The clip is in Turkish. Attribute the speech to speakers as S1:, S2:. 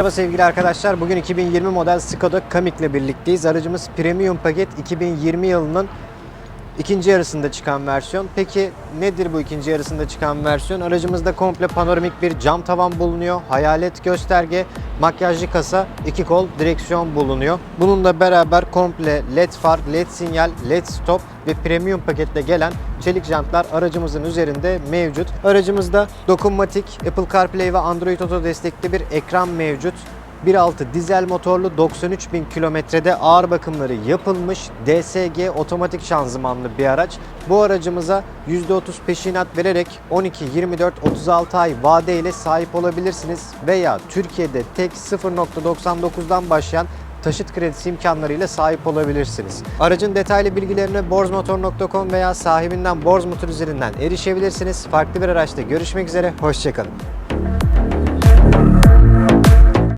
S1: Merhaba sevgili arkadaşlar. Bugün 2020 model Skoda Kamiq ile birlikteyiz. Aracımız Premium paket 2020 yılının ikinci yarısında çıkan versiyon. Peki nedir bu ikinci yarısında çıkan versiyon? Aracımızda komple panoramik bir cam tavan bulunuyor. Hayalet gösterge, makyajlı kasa, iki kol, direksiyon bulunuyor. Bununla beraber komple led far, led sinyal, led stop ve premium paketle gelen çelik jantlar aracımızın üzerinde mevcut. Aracımızda dokunmatik, Apple CarPlay ve Android Auto destekli bir ekran mevcut. 1.6 dizel motorlu 93 bin kilometrede ağır bakımları yapılmış DSG otomatik şanzımanlı bir araç. Bu aracımıza %30 peşinat vererek 12, 24, 36 ay vade ile sahip olabilirsiniz. Veya Türkiye'de tek 0.99'dan başlayan taşıt kredisi imkanlarıyla sahip olabilirsiniz. Aracın detaylı bilgilerine borzmotor.com veya sahibinden Borz Motor üzerinden erişebilirsiniz. Farklı bir araçta görüşmek üzere, hoşçakalın.